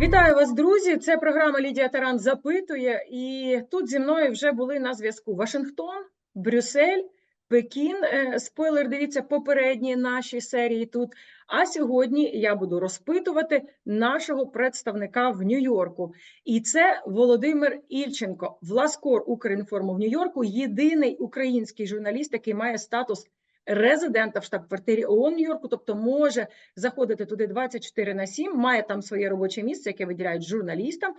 Вітаю вас, друзі! Це програма Лідія Таран запитує. І тут зі мною вже були на зв'язку Вашингтон, Брюссель, Пекін. Е, Спойлер, дивіться попередні наші серії тут. А сьогодні я буду розпитувати нашого представника в Нью-Йорку. І це Володимир Ільченко, Власкор Укрінформу в Нью-Йорку, єдиний український журналіст, який має статус резидента в штаб-квартирі ООН Нью-Йорку, тобто може заходити туди 24 на 7, має там своє робоче місце, яке виділяють журналістам,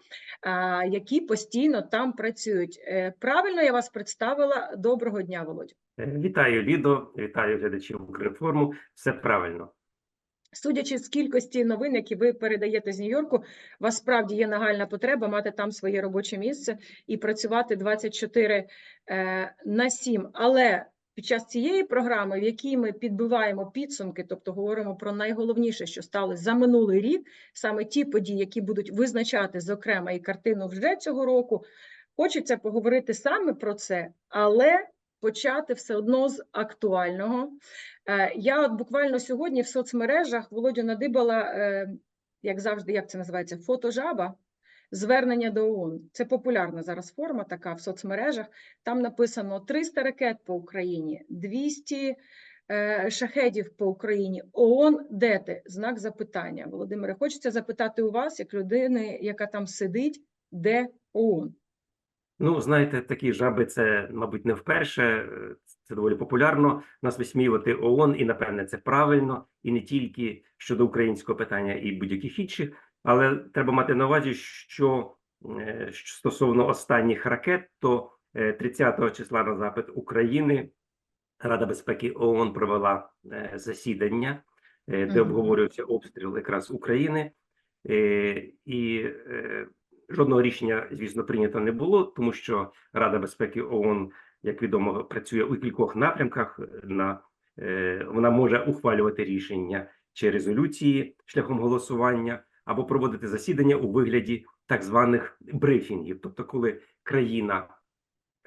які постійно там працюють. Е, Правильно я вас представила. Доброго дня, Володя. Е, Вітаю, Лідо, вітаю глядачів Укрінформу. Все правильно. Судячи з кількості новин, які ви передаєте з Нью-Йорку, вас справді є нагальна потреба мати там своє робоче місце і працювати 24 е, на 7. Але під час цієї програми, в якій ми підбиваємо підсумки, тобто говоримо про найголовніше, що стали за минулий рік, саме ті події, які будуть визначати, зокрема, і картину вже цього року, хочеться поговорити саме про це, але почати все одно з актуального. Е, Я от буквально сьогодні в соцмережах Володю надибала, е, як завжди, як це називається, фотожаба. Звернення до ООН. Це популярна зараз форма така в соцмережах. Там написано 300 ракет по Україні, 200 е, шахедів по Україні. ООН, де ти? Знак запитання. Володимире, хочеться запитати у вас, як людини, яка там сидить, де ООН? Ну, знаєте, такі жаби це, мабуть, не вперше. Це доволі популярно. Нас висміювати ООН, і напевне це правильно, і не тільки щодо українського питання і будь-яких інших. Але треба мати на увазі, що е, стосовно останніх ракет, то е, 30 числа на запит України Рада безпеки ООН провела е, засідання, е, де Мгм. обговорювався обстріл якраз України. Е, І е, жодного рішення, звісно, прийнято не було, тому що Рада безпеки ООН, як відомо, працює у кількох напрямках. На е, вона може ухвалювати рішення чи резолюції шляхом голосування, або проводити засідання у вигляді так званих брифінгів, тобто, коли країна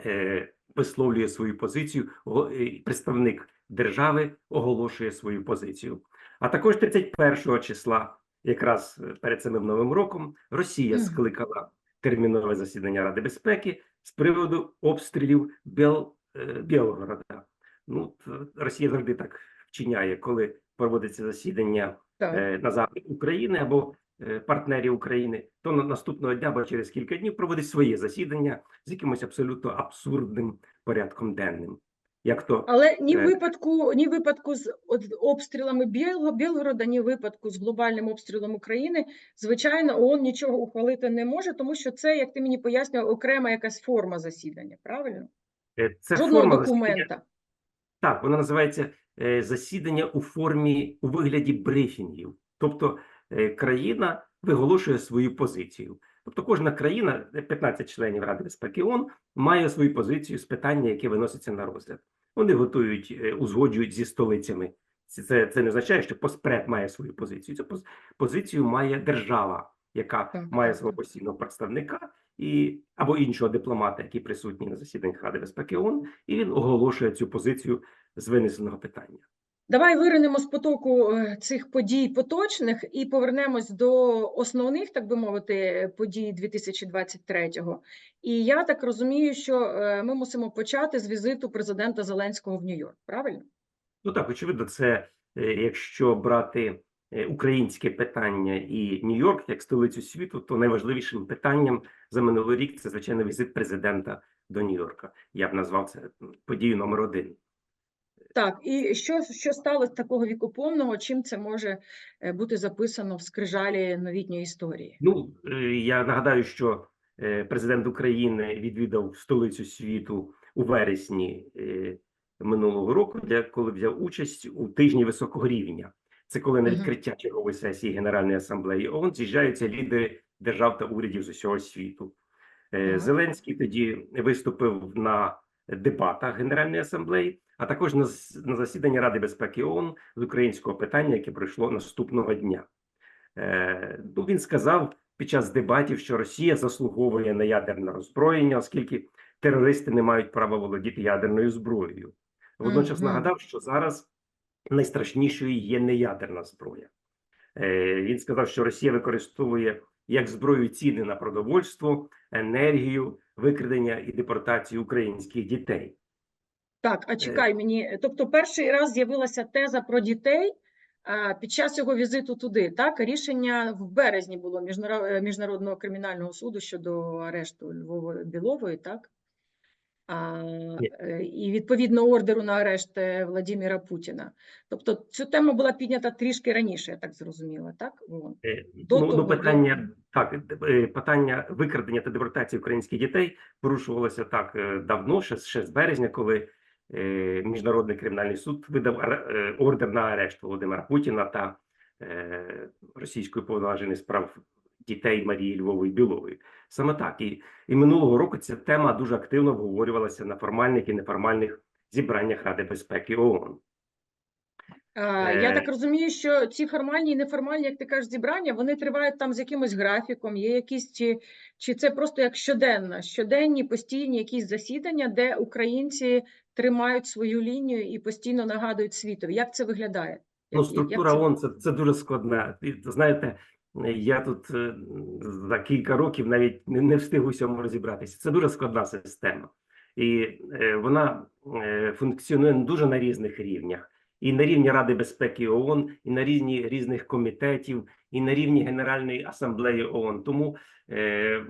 е, висловлює свою позицію, е, представник держави оголошує свою позицію. А також 31 числа, якраз е, перед самим новим роком, Росія скликала термінове засідання Ради безпеки з приводу обстрілів Бел, е, Білгорода. Ну, Росія завжди так вчиняє, коли проводиться засідання Так. е, на запит України або партнерів України, то на наступного дня або через кілька днів проводить своє засідання з якимось абсолютно абсурдним порядком денним. Як то Але ні Е. випадку, ні випадку з обстрілами Біл- Білгорода, ні випадку з глобальним обстрілом України, звичайно, ООН нічого ухвалити не може, тому що це, як ти мені пояснював, окрема якась форма засідання, правильно? е, це Жодного форма засідання, документа. так, вона називається е, засідання у формі у вигляді брифінгів. Тобто е, країна виголошує свою позицію. Тобто кожна країна, е, 15 членів Ради безпеки ООН, має свою позицію з питання, яке виноситься на розгляд. Вони готують, е, узгоджують зі столицями. Це, це, це не означає, що Поспред має свою позицію. Цю позицію має держава, яка Так, має свого постійного представника і або іншого дипломата, який присутній на засіданнях Ради безпеки ООН, і він оголошує цю позицію з винесеного питання. Давай виринемо з потоку е, цих подій поточних і повернемось до основних, так би мовити, подій 2023-го. І я так розумію, що е, ми мусимо почати з візиту президента Зеленського в Нью-Йорк, правильно? Ну так, очевидно, це е, якщо брати українське питання і Нью-Йорк як столицю світу, то найважливішим питанням за минулий рік це звичайно візит президента до Нью-Йорка. Я б назвав це подією номер один. Так, і що, що сталося такого вікопомного, чим це може е, бути записано в скрижалі новітньої історії? Ну е, я нагадаю, що е, президент України відвідав столицю світу у вересні минулого року, де коли взяв участь у тижні високого рівня. Це коли на відкриття чергової сесії Генеральної асамблеї ООН з'їжджаються лідери держав та урядів з усього світу. Зеленський тоді виступив на дебатах Генеральної асамблеї, а також на, на засіданні Ради безпеки ООН з українського питання, яке пройшло наступного дня. Е, ну, він сказав під час дебатів, що Росія заслуговує на ядерне роззброєння, оскільки терористи не мають права володіти ядерною зброєю. Водночас Мгм. нагадав, що зараз найстрашнішою є не ядерна зброя. Е, Він сказав, що Росія використовує як зброю ціни на продовольство, енергію, викрадення і депортацію українських дітей. Так, а чекай мені. Тобто, перший раз з'явилася теза про дітей під час його візиту туди. Так, рішення в березні було е, міжнародного кримінального суду щодо арешту Львова Білової, так? А, е, і відповідно ордеру на арешт е, Владимира Путіна. Тобто, ця тема була піднята трішки раніше, я так зрозуміла, так? Е, До Ну, того, ну питання так, е, питання викрадення та депортації українських дітей порушувалося так е, давно, ще, ще з березня, коли е, міжнародний кримінальний суд видав е, ордер на арешт Володимира Путіна та е, російської повноваженої справ дітей Марії Львової Білової. Саме так і, і минулого року ця тема дуже активно обговорювалася на формальних і неформальних зібраннях Ради безпеки ООН. Я Е. так розумію, що ці формальні і неформальні, як ти кажеш, зібрання, вони тривають там з якимось графіком, є якісь чи, чи це просто як щоденна, щоденні постійні якісь засідання, де українці тримають свою лінію і постійно нагадують світові. Як це виглядає? Ну, Як- як структура це- ООН це, це дуже складна. І, знаєте, я тут е, за кілька років навіть не, не встиг у всьому розібратися. Це дуже складна система, і е, вона е, функціонує дуже на різних рівнях. І на рівні Ради безпеки ООН, і на рівні різних комітетів, і на рівні Генеральної асамблеї ООН. Тому е,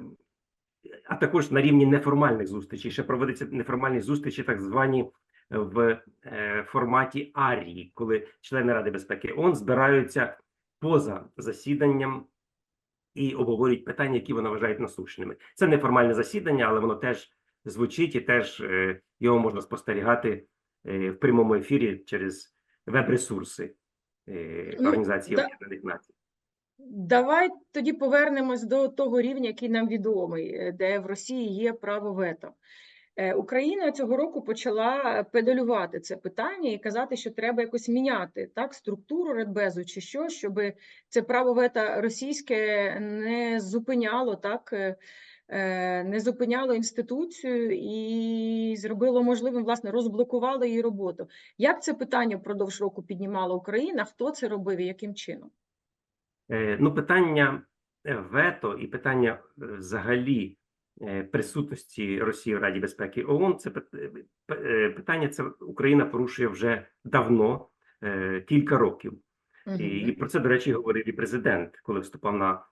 а також на рівні неформальних зустрічей. Ще проводяться неформальні зустрічі, так звані в е, форматі арії, коли члени Ради безпеки ООН збираються поза засіданням і обговорюють питання, які вони вважають насущними. Це неформальне засідання, але воно теж звучить і теж е, його можна спостерігати е, в прямому ефірі через веб-ресурси е, Ну, Організації. Об'єднаних Націй. Давай тоді повернемось до того рівня, який нам відомий, е, де в Росії є право вето. Е, Україна цього року почала педалювати це питання і казати, що треба якось міняти так структуру Радбезу чи що, щоб це право вето російське не зупиняло так. Е, Не зупиняло інституцію і зробило можливим, власне, розблокувало її роботу. Як це питання впродовж року піднімала Україна? Хто це робив і яким чином? Е, Ну, питання е, вето і питання взагалі присутності Росії в Раді безпеки ООН, це питання це Україна порушує вже давно, кілька років. І, і про це, до речі, говорив і президент, коли виступав на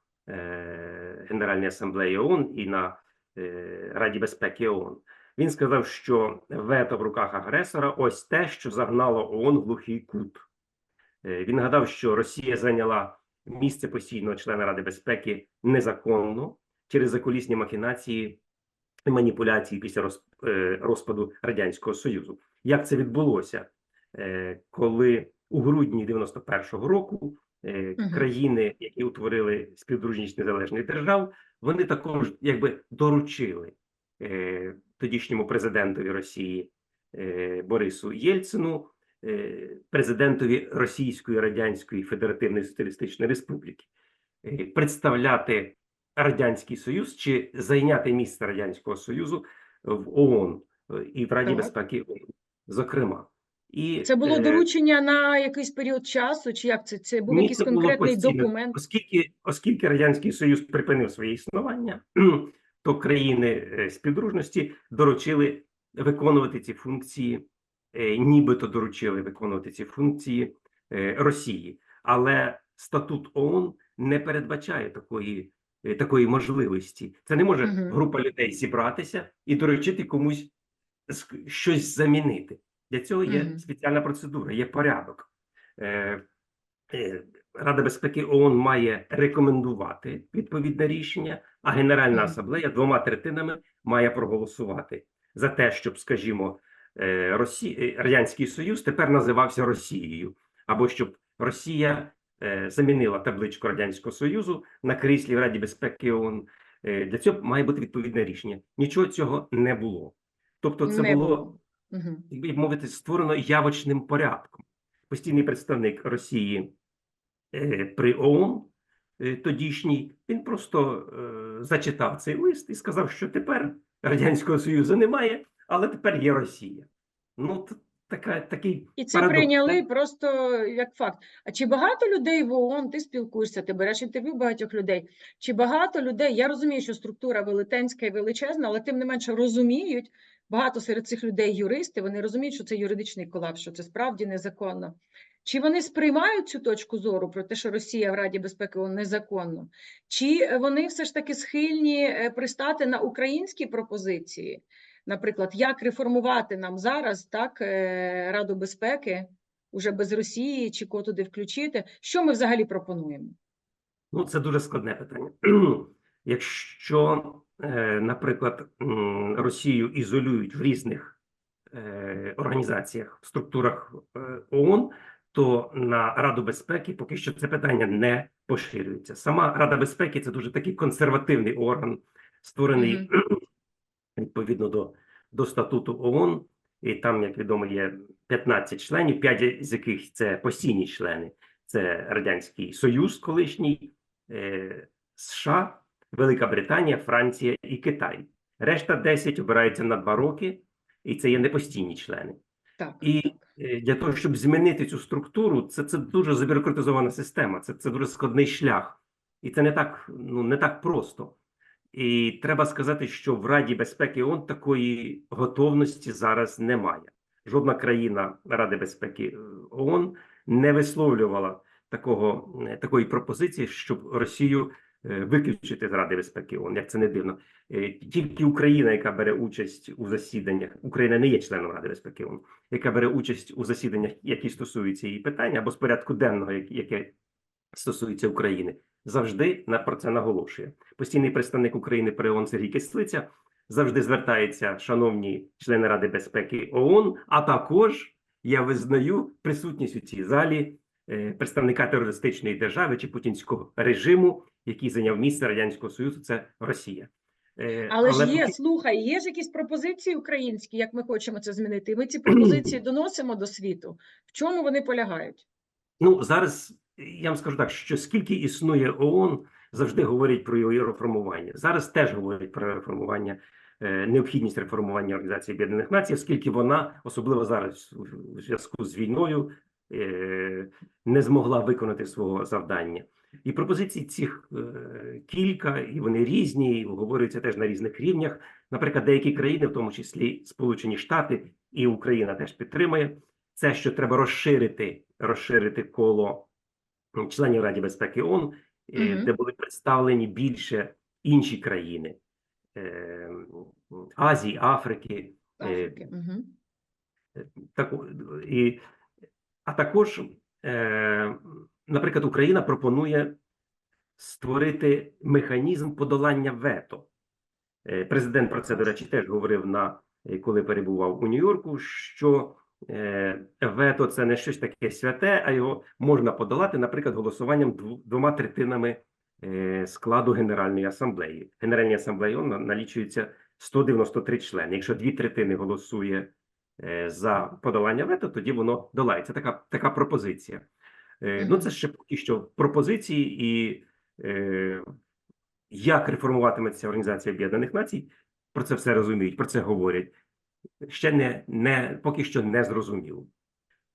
Генеральній асамблеї ООН і на е, Раді безпеки ООН. Він сказав, що вето в руках агресора ось те, що загнало ООН в глухий кут. Е, Він нагадав, що Росія зайняла місце постійного члена Ради безпеки незаконно через закулісні махінації і маніпуляції після е, розпаду Радянського Союзу. Як це відбулося? Е, Коли у грудні 91-го року е. Країни, які утворили співдружність незалежних держав, вони також якби доручили е, тодішньому президентові Росії е, Борису Єльцину е, президентові Російської Радянської Федеративної Соціалістичної Республіки е, представляти Радянський Союз чи зайняти місце Радянського Союзу в ООН е, і в Раді безпеки ООН, зокрема. І, Це було е, доручення на якийсь період часу, чи як це? Це був ні, якийсь це конкретний документ? Оскільки, оскільки Радянський Союз припинив своє існування, то країни е, співдружності доручили виконувати ці функції, е, нібито доручили виконувати ці функції Росії. Але статут ООН не передбачає такої, такої можливості. Це не може Мгм. група людей зібратися і доручити комусь щось замінити. Для цього є Мгм. спеціальна процедура, є порядок. Е, е, Рада безпеки ООН має рекомендувати відповідне рішення, а Генеральна Мгм. асамблея двома третинами має проголосувати за те, щоб, скажімо, е, Росі... е, Радянський Союз тепер називався Росією, або щоб Росія е, замінила табличку Радянського Союзу на кріслі в Раді безпеки ООН. Е, Для цього має бути відповідне рішення. Нічого цього не було. Тобто, це Не було Мгм. як мовити, створено явочним порядком. Постійний представник Росії е, при ООН е, тодішній, він просто е, зачитав цей лист і сказав, що тепер Радянського Союзу немає, але тепер є Росія. Ну, така, такий І це парадокс, прийняли просто як факт. А чи багато людей в ООН, ти спілкуєшся, ти береш інтерв'ю багатьох людей? Чи багато людей? Я розумію, що структура велетенська і величезна, але тим не менше розуміють, багато серед цих людей юристи, вони розуміють, що це юридичний колапс, що це справді незаконно. Чи вони сприймають цю точку зору про те, що Росія в Раді безпеки незаконно? Чи вони все ж таки схильні е, пристати на українські пропозиції? Наприклад, як реформувати нам зараз так е, Раду безпеки уже без Росії, чи кого туди включити? Що ми взагалі пропонуємо? Ну, це дуже складне питання. Якщо, е, наприклад, Росію ізолюють в різних е, організаціях, структурах е, ООН, то на Раду безпеки поки що це питання не поширюється. Сама Рада безпеки це дуже такий консервативний орган, створений відповідно до, до статуту ООН. І там, як відомо, є 15 членів, 5 з яких це постійні члени. Це Радянський Союз, колишній, е, США, Велика Британія, Франція і Китай. Решта 10 обираються на 2 роки, і це є непостійні члени. Так, І е, для того, щоб змінити цю структуру, це, це дуже забюрократизована система, це, це дуже складний шлях. І це не так, ну, не так просто. І треба сказати, що в Раді безпеки ООН такої готовності зараз немає. Жодна країна Ради безпеки е, ООН не висловлювала такого, е, такої пропозиції, щоб Росію виключити з Ради безпеки ООН, як це не дивно. Е, Тільки Україна, яка бере участь у засіданнях, Україна не є членом Ради безпеки ООН, яка бере участь у засіданнях, які стосуються її питання, або з порядку денного, яке стосується України, завжди на про це наголошує. Постійний представник України при ООН Сергій Кислиця завжди звертається, шановні члени Ради безпеки ООН, а також я визнаю присутність у цій залі е, представника терористичної держави чи путінського режиму, який зайняв місце радянського союзу. Це Росія. Е, Але ж є, слухай, є ж якісь пропозиції українські, як ми хочемо це змінити. Ми ці пропозиції доносимо до світу. В чому вони полягають? Ну зараз я вам скажу так, що скільки існує ООН, завжди говорять про його реформування. Зараз теж говорять про реформування, е, необхідність реформування Організації Об'єднаних Націй, оскільки вона, особливо зараз у зв'язку з війною, е, не змогла виконати свого завдання. І пропозицій цих е, кілька, і вони різні, і обговорюються теж на різних рівнях. Наприклад, деякі країни, в тому числі Сполучені Штати і Україна, теж підтримує це, що треба розширити, розширити коло членів Ради безпеки ООН, е, Мгм. де були представлені більше інші країни е, Азії, Африки, е, Африки. Угу. так, і, а також, е, наприклад, Україна пропонує створити механізм подолання вето. Е, Президент про це, до речі, теж говорив на е, коли перебував у Нью-Йорку, що вето це не щось таке святе, а його можна подолати, наприклад, голосуванням двома третинами складу Генеральної асамблеї. Генеральній асамблеї налічується 193 члени. Якщо дві третини голосує за подолання вето, тоді воно долається. Така, така пропозиція. Е, Ну, це ще поки що пропозиції, і е, як реформуватиметься Організація Об'єднаних Націй, про це все розуміють, про це говорять. Ще не, не поки що не зрозуміло.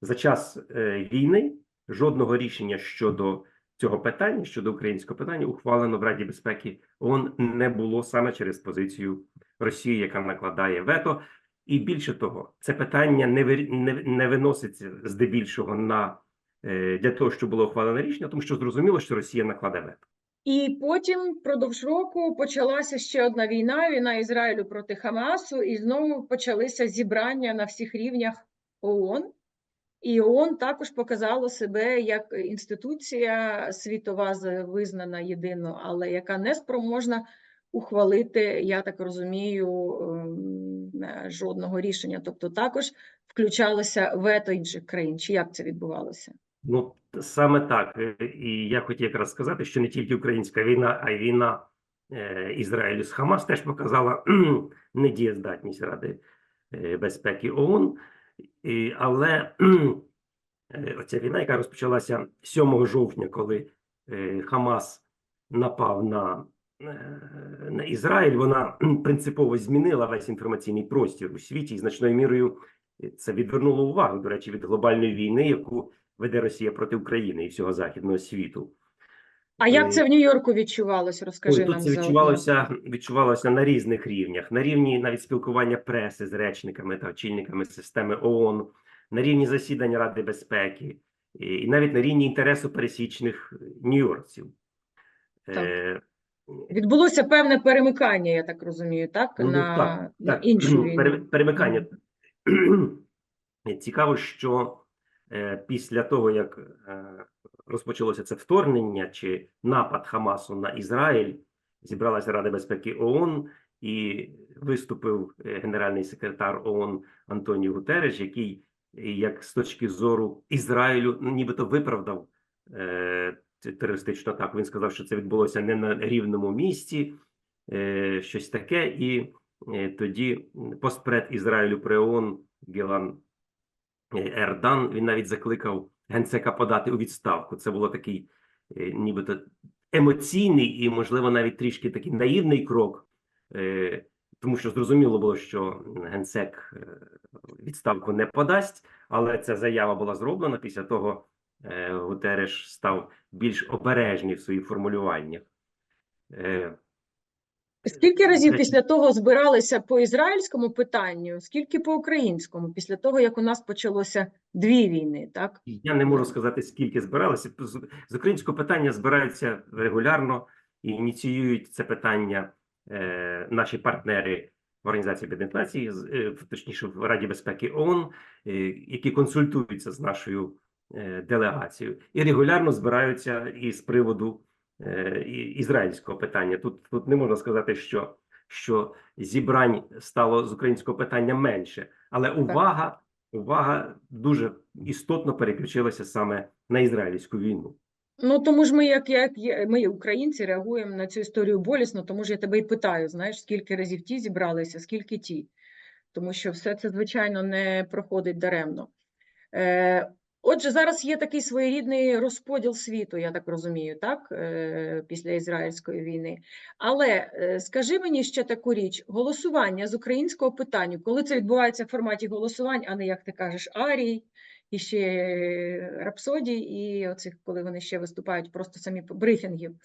За час е, війни жодного рішення щодо цього питання, щодо українського питання, ухвалено в Раді безпеки ООН не було саме через позицію Росії, яка накладає вето. І більше того, це питання не, вир- не, не виноситься здебільшого на е, для того, щоб було ухвалене рішення, тому що зрозуміло, що Росія накладе вето. І потім впродовж року почалася ще одна війна: війна Ізраїлю проти Хамасу, і знову почалися зібрання на всіх рівнях ООН. І ООН також показало себе як інституція світова визнана єдино, але яка не спроможна ухвалити, я так розумію, ем, е, жодного рішення. Тобто також включалося вето інших країн. Чи як це відбувалося? Ну, саме так. Е, І я хотів якраз сказати, що не тільки українська війна, а й війна е, Ізраїлю з Хамас теж показала недієздатність Ради безпеки ООН. І, але оця війна, яка розпочалася 7 жовтня, коли Хамас напав на, на Ізраїль, вона принципово змінила весь інформаційний простір у світі і значною мірою Це відвернуло увагу, до речі, від глобальної війни, яку веде Росія проти України і всього західного світу. А як Е, це в Нью-Йорку відчувалось? Розкажи Ой, тут нам це відчувалося, відчувалося на різних рівнях, на рівні навіть спілкування преси з речниками та очільниками системи ООН, на рівні засідань Ради безпеки, і, і навіть на рівні інтересу пересічних нью-йоркців. Е, Відбулося певне перемикання, я так розумію, так? Ну, на, так, на так. іншу війну. Перемикання. Цікаво, що е, після того, як е, розпочалося це вторгнення чи напад Хамасу на Ізраїль, зібралася Рада безпеки ООН і виступив е, генеральний секретар ООН Антоніо Гутереш, який, е, як з точки зору Ізраїлю, ну, нібито виправдав е, цю терористичну атаку. Він сказав, що це відбулося не на рівному місці, е, щось таке, і е, тоді постпред Ізраїлю при ООН Гілан е, Ердан, він навіть закликав генсека подати у відставку. Це було такий е, нібито емоційний і, можливо, навіть трішки такий наївний крок, е, тому що зрозуміло було, що генсек е, відставку не подасть, але ця заява була зроблена. Після того е, Гутереш став більш обережний в своїх формулюваннях. Е, Скільки разів Е, після того збиралися по ізраїльському питанню, скільки по українському, після того, як у нас почалося дві війни, так? Я не можу сказати, скільки збиралися. З, українського питання збираються регулярно і ініціюють це питання е, наші партнери в Організації Об'єднаних Націй, е, точніше в Раді безпеки ООН, які консультуються з нашою е, делегацією, і регулярно збираються і з приводу е, ізраїльського питання. Тут, тут не можна сказати, що, що зібрань стало з українського питання менше, але увага увага дуже істотно переключилася саме на ізраїльську війну. Ну тому ж ми, як, як є- ми, українці, реагуємо на цю історію болісно, тому ж я тебе і питаю, знаєш, скільки разів ті зібралися, скільки ті. Тому що все це, звичайно, не проходить даремно. Е, отже, зараз є такий своєрідний розподіл світу, я так розумію, так, е, після ізраїльської війни. Але е, скажи мені ще таку річ: голосування з українського питання, коли це відбувається в форматі голосувань, а не як ти кажеш, арій, і ще рапсодій, і оцих, коли вони ще виступають, просто самі брифінгів.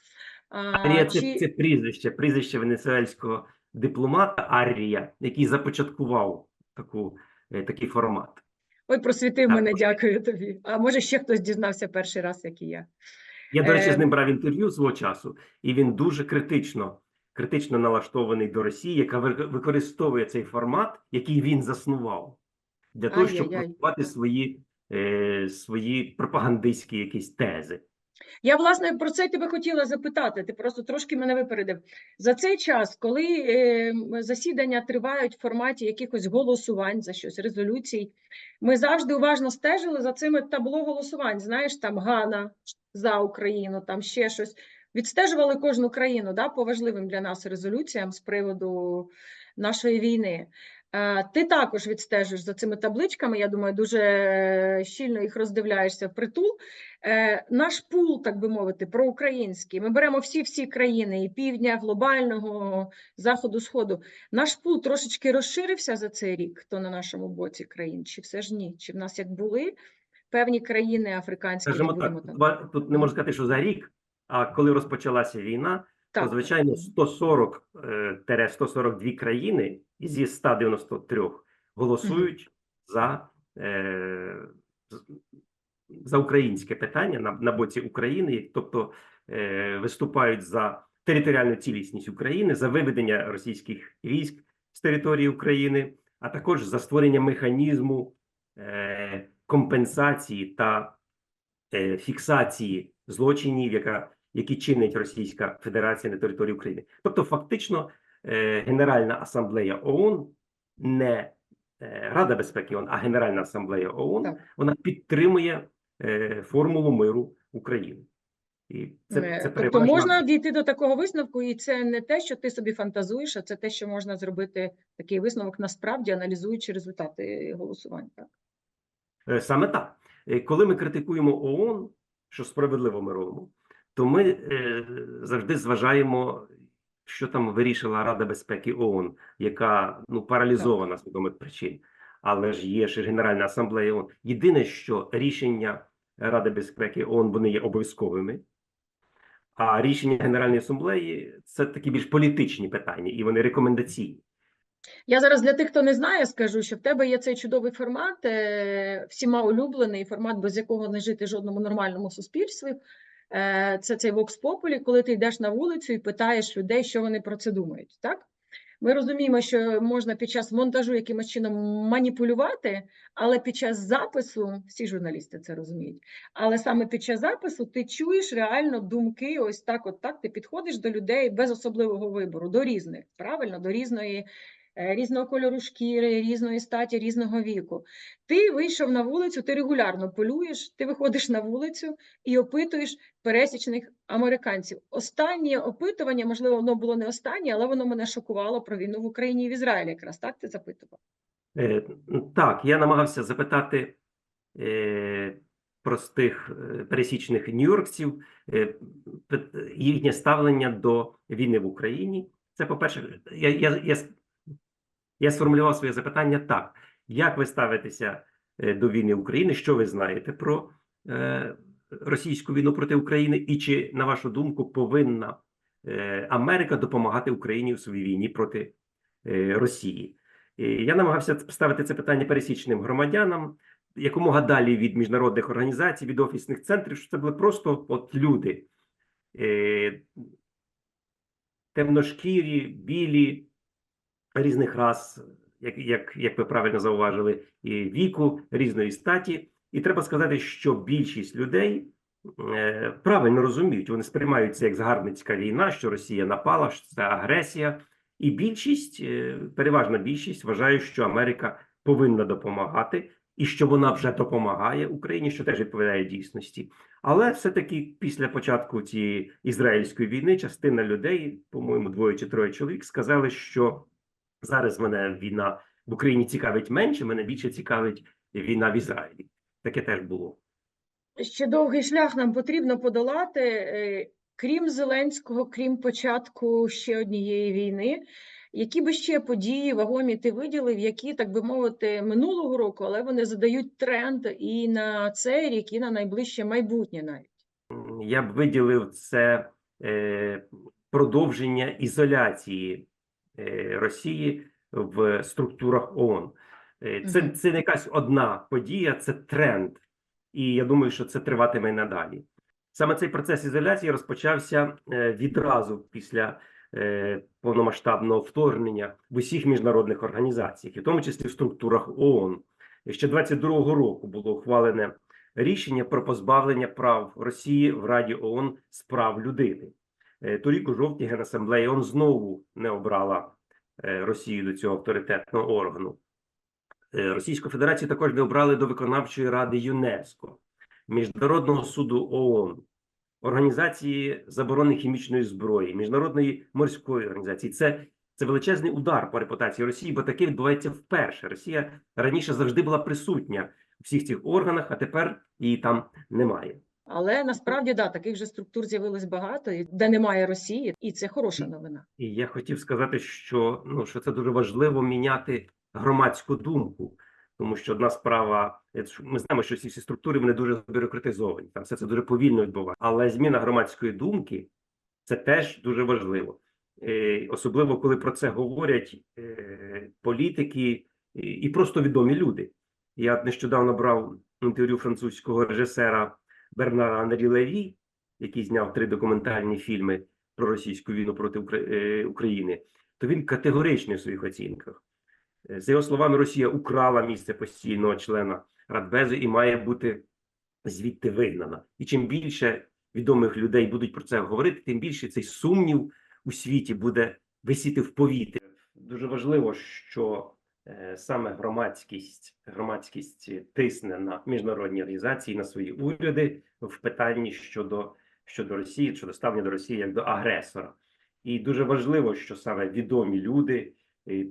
Арія чи... це прізвище, прізвище венесуельського дипломата Арія, який започаткував таку, е, такий формат. Ой, просвітив Так, мене, дякую тобі. А може ще хтось дізнався перший раз, як і я. Я, до речі, Е, з ним брав інтерв'ю свого часу, і він дуже критично, критично налаштований до Росії, яка використовує цей формат, який він заснував, для того, щоб просувати свої, е, свої пропагандистські якісь тези. Я, власне, про це тебе хотіла запитати. Ти просто трошки мене випередив. За цей час, коли е, засідання тривають в форматі якихось голосувань за щось, резолюцій, ми завжди уважно стежили за цими табло голосувань. Знаєш, там Гана за Україну, там ще щось. Відстежували кожну країну да, по важливим для нас резолюціям з приводу нашої війни. Ти також відстежуєш за цими табличками. Я думаю, дуже е, щільно їх роздивляєшся в притул. Е, Наш пул, так би мовити, проукраїнський. Ми беремо всі-всі країни і півдня, глобального, заходу, сходу. Наш пул трошечки розширився за цей рік, хто на нашому боці країн, чи все ж ні? Чи в нас як були певні країни африканські, Скажімо так, тут не можна сказати, що за рік, а коли розпочалася війна, то Так. звичайно 140-142 країни зі 193 голосують за, е, за українське питання на, на боці України, тобто е, виступають за територіальну цілісність України, за виведення російських військ з території України, а також за створення механізму е, компенсації та е, фіксації злочинів, яка, які чинить Російська Федерація на території України. Тобто, фактично, е, Генеральна асамблея ООН, не е, Рада безпеки ООН, а Генеральна асамблея ООН, Так. вона підтримує е, формулу миру України. І це, це тобто переважно- можна дійти до такого висновку, і це не те, що ти собі фантазуєш, а це те, що можна зробити такий висновок насправді, аналізуючи результати голосувань. Так? Саме так. Коли ми критикуємо ООН, що справедливо ми робимо, то ми е, завжди зважаємо, що там вирішила Рада безпеки ООН, яка ну паралізована з відомих причин. але ж є ж Генеральна асамблея ООН. Єдине, що рішення Ради безпеки ООН вони є обов'язковими. А рішення Генеральної асамблеї це такі більш політичні питання, і вони рекомендаційні. Я зараз для тих, хто не знає, скажу, що в тебе є цей чудовий формат, е, всіма улюблений формат, без якого не жити жодному нормальному суспільстві. Е, Це цей Populi, коли ти йдеш на вулицю і питаєш людей, що вони про це думають. Так? Ми розуміємо, що можна під час монтажу якимось чином маніпулювати, але під час запису, всі журналісти це розуміють, але саме під час запису ти чуєш реально думки, ось так, от так, ти підходиш до людей без особливого вибору, до різних, правильно, до різної різного кольору шкіри, різної статі, різного віку. Ти вийшов на вулицю, ти регулярно полюєш, ти виходиш на вулицю і опитуєш пересічних американців. Останнє опитування, можливо, воно було не останнє, але воно мене шокувало про війну в Україні і в Ізраїлі. Якраз так ти запитував. Е, Так, я намагався запитати е, простих е, пересічних нью-йоркців е, їхнє ставлення до війни в Україні. Це, по-перше, я, я, я, с- я сформулював своє запитання так: як ви ставитеся е, до війни України? Що ви знаєте про е, російську війну проти України? І чи, на вашу думку, повинна е, Америка допомагати Україні у своїй війні проти е, Росії? І Я намагався ставити це питання пересічним громадянам, якомога далі від міжнародних організацій, від офісних центрів, що це були просто от люди, е, темношкірі, білі, різних рас, як, як, як ви правильно зауважили, і віку, різної статі. І треба сказати, що більшість людей е, правильно розуміють, вони сприймають це як загарбницька війна, що Росія напала, що це агресія. І більшість, е, переважна більшість, вважає, що Америка повинна допомагати, і що вона вже допомагає Україні, що теж відповідає дійсності. Але все-таки після початку цієї ізраїльської війни частина людей, по-моєму, двоє чи троє чоловік, сказали, що зараз мене війна в Україні цікавить менше, мене більше цікавить війна в Ізраїлі. Таке теж було. Ще довгий шлях нам потрібно подолати, е, крім Зеленського, крім початку ще однієї війни. Які би ще події вагомі ти виділив, які, так би мовити, минулого року, але вони задають тренд і на цей рік, і на найближче майбутнє навіть. Я б виділив це е, продовження ізоляції Росії в структурах ООН. Е, Це, це не якась одна подія, це тренд. І я думаю, що це триватиме й надалі. Саме цей процес ізоляції розпочався е, відразу після е, повномасштабного вторгнення в усіх міжнародних організаціях, і в тому числі в структурах ООН. Ще 22-го року було ухвалене рішення про позбавлення прав Росії в Раді ООН з прав людини. Е, Торік у жовтні Генасамблея ООН знову не обрала е, Росію до цього авторитетного органу. Е, Російську Федерацію також не обрали до виконавчої ради ЮНЕСКО, Міжнародного суду ООН, Організації заборони хімічної зброї, Міжнародної морської організації. Це, це величезний удар по репутації Росії, бо таке відбувається вперше. Росія раніше завжди була присутня у всіх цих органах, а тепер її там немає. Але насправді да, таких же структур з'явилось багато, і де немає Росії, і це хороша новина. І я хотів сказати, що ну що це дуже важливо міняти громадську думку, тому що одна справа, ми знаємо, що всі ці структури вони дуже бюрократизовані, там все це дуже повільно відбувається. Але зміна громадської думки це теж дуже важливо, Е, особливо коли про це говорять е, політики і просто відомі люди. Я нещодавно брав інтерв'ю французького режисера Бернара Анрі Леві, який зняв три документальні фільми про російську війну проти е, України, то він категоричний в своїх оцінках. Е, За його словами, Росія украла місце постійного члена Радбезу і має бути звідти вигнана. І чим більше відомих людей будуть про це говорити, тим більше цей сумнів у світі буде висіти в повітрі. Дуже важливо, що саме громадськість, громадськість тисне на міжнародні організації, на свої уряди в питанні щодо, щодо Росії, щодо ставлення до Росії як до агресора. І дуже важливо, що саме відомі люди,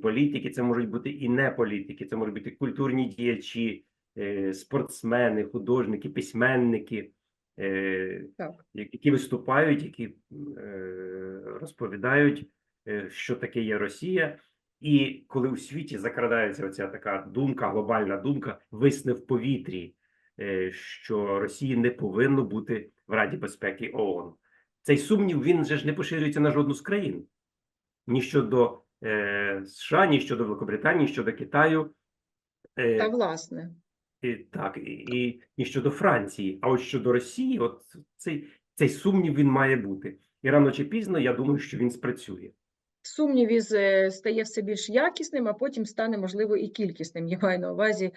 політики, це можуть бути і не політики, це можуть бути культурні діячі, е, спортсмени, художники, письменники, е, Так. які виступають, які е, розповідають, е, що таке є Росія, І коли у світі закрадається оця така думка, глобальна думка, висне в повітрі, е, що Росії не повинно бути в Раді безпеки ООН. Цей сумнів він же ж не поширюється на жодну з країн. Ні щодо е, США, ні щодо Великобританії, ні щодо Китаю. Е, Та власне. і, так, і, і, і щодо Франції. А от щодо Росії, от цей, цей сумнів він має бути. І рано чи пізно, я думаю, що він спрацює. Сумнів із е, стає все більш якісним, а потім стане, можливо, і кількісним. Я маю на увазі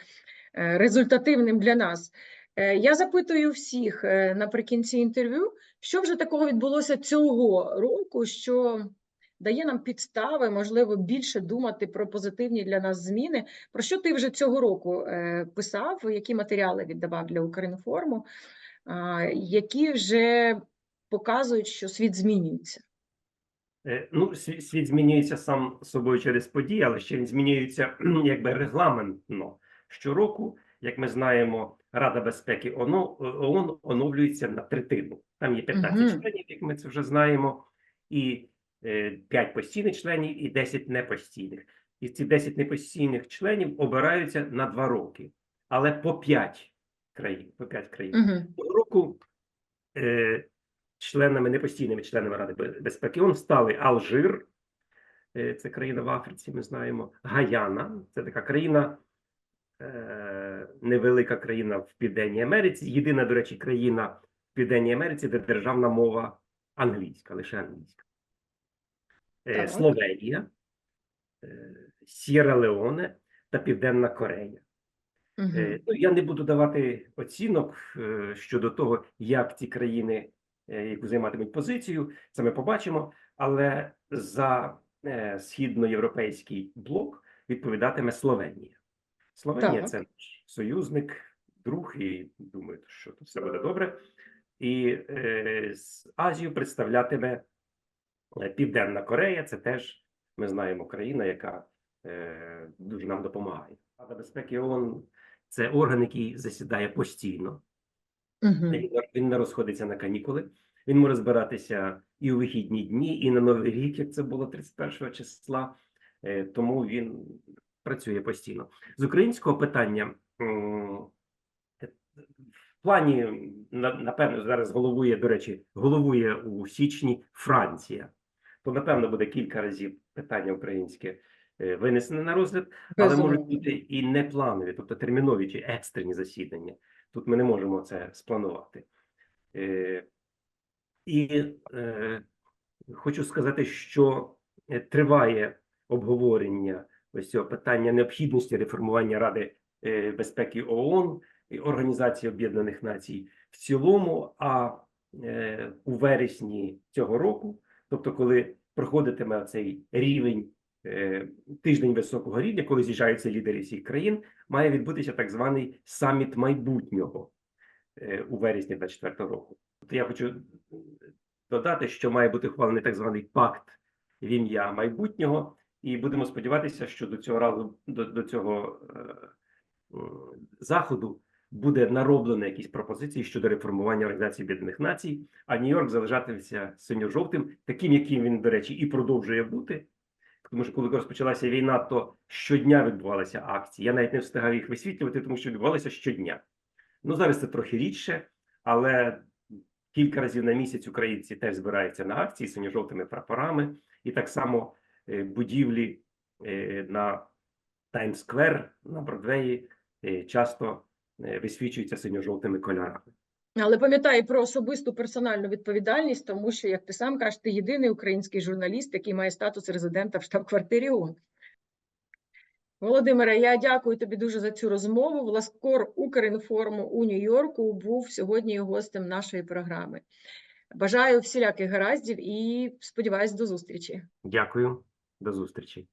е, результативним для нас. Е, Я запитую всіх наприкінці інтерв'ю, що вже такого відбулося цього року, що дає нам підстави, можливо, більше думати про позитивні для нас зміни. Про що ти вже цього року писав, які матеріали віддавав для Укрінформу, а, які вже показують, що світ змінюється. Е, Ну, світ, змінюється сам собою через події, але ще він змінюється якби регламентно. Щороку, як ми знаємо, Рада безпеки ООН оновлюється на третину. Там є 15 Мгм. членів, як ми це вже знаємо, і е, 5 постійних членів і 10 непостійних. І ці 10 непостійних членів обираються на 2 роки, але по 5 країн. По 5 країн. Угу. Цього року е, членами, непостійними членами Ради безпеки ООН стали Алжир, е, це країна в Африці, ми знаємо, Гаяна, це така країна, е, невелика країна в Південній Америці. Єдина, до речі, країна в Південній Америці, де державна мова англійська, лише англійська. Е, Так. Словенія, Сєра Леоне та Південна Корея. Угу. Я не буду давати оцінок щодо того, як ці країни, яку займатимуть позицію, це ми побачимо. Але за е, східноєвропейський блок відповідатиме Словенія. Словенія Так. це наш союзник, друг, і думаю, що тут все буде добре. І е, Азію представлятиме е, Південна Корея. Це теж ми знаємо країна, яка е, дуже нам допомагає. Рада безпеки ООН це орган, який засідає постійно. Угу. Він, він не розходиться на канікули. Він може збиратися і у вихідні дні, і на Новий рік, як це було 31 числа. Е, Тому він працює постійно. З українського питання е, в плані на- напевно зараз головує, до речі, головує у січні Франція. То напевно буде кілька разів питання українське е, винесене на розгляд, але можуть бути і непланові, тобто термінові чи екстрені засідання. Тут ми не можемо це спланувати. Е, І е, хочу сказати, що е, триває обговорення ось цього питання необхідності реформування Ради е, безпеки ООН і Організації Об'єднаних Націй в цілому. А е, у вересні цього року, тобто, коли проходитиме цей рівень тиждень високого рівня, коли з'їжджаються лідери всіх країн, має відбутися так званий саміт майбутнього е, у вересні 2024 року. Тобто я хочу додати, що має бути ухвалений так званий пакт в ім'я майбутнього, і будемо сподіватися, що до цього разу до, до цього е, заходу буде нароблено якісь пропозиції щодо реформування Організації Об'єднаних Націй, а Нью-Йорк залишатиметься синьо-жовтим, таким, яким він, до речі, і продовжує бути. Тому що коли розпочалася війна, то щодня відбувалися акції. Я навіть не встигав їх висвітлювати, тому що відбувалися щодня. Ну зараз це трохи рідше, але кілька разів на місяць українці теж збираються на акції з синьо-жовтими прапорами, і так само е, будівлі е, на Таймс-сквер на Бродвеї е, часто висвічуються синьо-жовтими кольорами. Але пам'ятай про особисту персональну відповідальність, тому що, як ти сам кажеш, ти єдиний український журналіст, який має статус резидента в штаб-квартирі ООН. Володимире, я дякую тобі дуже за цю розмову. Власкор Укрінформу у Нью-Йорку був сьогодні гостем нашої програми. Бажаю всіляких гараздів і сподіваюсь до зустрічі. Дякую, до зустрічі.